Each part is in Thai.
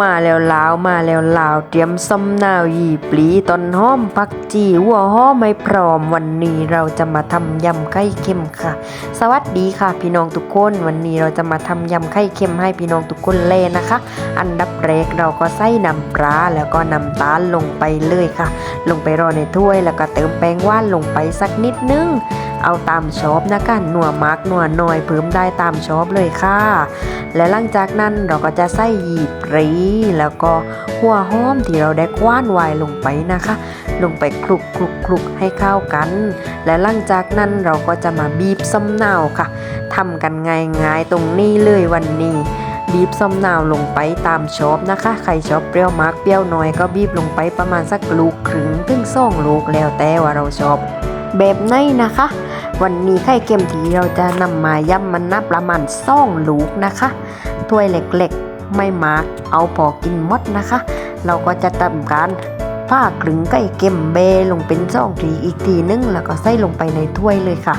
มาแล้วลาวมาแล้วลาวเตรียมส้มนาวหยีปลีต้นหอมผักจีหัวหอมไม่พร้อมวันนี้เราจะมาทำยำไข่เค็มค่ะ สวัสดีค่ะ พี่น้องทุกคน วันนี้เราจะมาทำยำไข่เค็มให้พี่น้องทุกคนเลยนะคะ อันดับแรกเราก็ใส่น้ำปลาแล้วก็น้ำตาลลงไปเลยค่ะ ลงไปรอในถ้วยแล้วก็เติมแป้งว่านลงไปสักนิดนึง เอาตามชอบนะคะหนัวมากหนัวน้อยเพิ่มได้ตามชอบเลยค่ะ และหลังจากนั้นเราก็จะใส่หยีปรีแล้วก็หัวหอมที่เราได้กว้านไว้ลงไปนะคะ ลงไปคลุกคลุกคลุกให้เข้ากัน และหลังจากนั้นเราก็จะมาบีบส้มนาวค่ะทำกันง่ายๆตรงนี้เลยวันนี้บีบส้มนาวลงไปตามชอบนะคะ ใครชอบเปรี้ยวมากเปรี้ยวน้อยก็บีบลงไปประมาณสักลูกครึ่งถึงสองลูกแล้วแต่ว่าเราชอบ แบบไหนนะคะ วันนี้ไข่เค็มที่เราจะนำมาย่ำมันนับประมาณสองลูกนะคะถ้วยเล็กๆ ไม่มากเอาพอกินหมดนะคะ เราก็จะทำการผ้ากลึงไก่เค็มเบลงเป็นสองทีอีกทีนึง แล้วก็ใส่ลงไปในถ้วยเลยค่ะ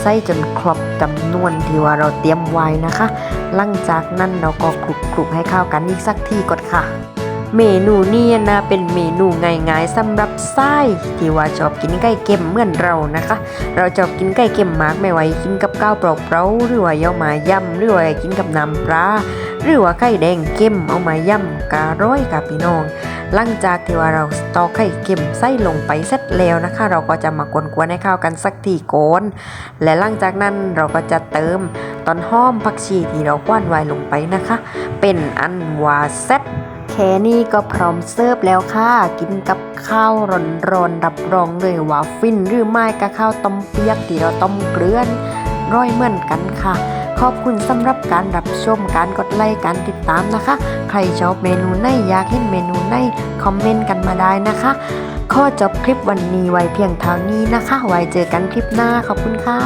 ใส่จนครบจำนวนที่ว่าเราเตรียมไว้นะคะ หลังจากนั้นเราก็คลุกๆให้เข้ากันอีกสักทีก่อนค่ะ เมนูนี้นะเป็นเมนูง่ายๆสำหรับไส้ที่ว่าชอบกินไก่เค็มเหมือนเรานะคะ เราชอบกินไก่เค็มมากไม่ไหวกินกับข้าวเปล่าๆหรือว่าเอามายำหรือว่ากินกับน้ำปลาหรือว่าไข่แดงเค็มเอามายำการ้อยกับพี่น้องหลังจากที่ว่าเราตอกไข่เค็มใส่ลงไปเสร็จแล้วนะคะ เราก็จะมากวนๆให้เข้ากันสักทีก่อนและหลังจากนั้นเราก็จะเติมตอนหอมผักชีที่เราคว้านไว้ลงไปนะคะ เป็นอันว่าเซ็ตแค่นี้ก็พร้อมเสิร์ฟแล้วค่ะ กินกับข้าวร้อนๆรับรองเลยว่าฟินหรือไม่กับข้าวต้มเปียกที่เราต้มเกลือนร้อยเหมือนกันค่ะ ขอบคุณสำหรับการรับชมการกดไลค์การติดตามนะคะ ใครชอบเมนูไหนอยากเห็นเมนูไหนคอมเมนต์กันมาได้นะคะข้อจบคลิปวันนี้ไว้เพียงเท่านี้นะคะ ไว้เจอกันคลิปหน้าขอบคุณค่ะ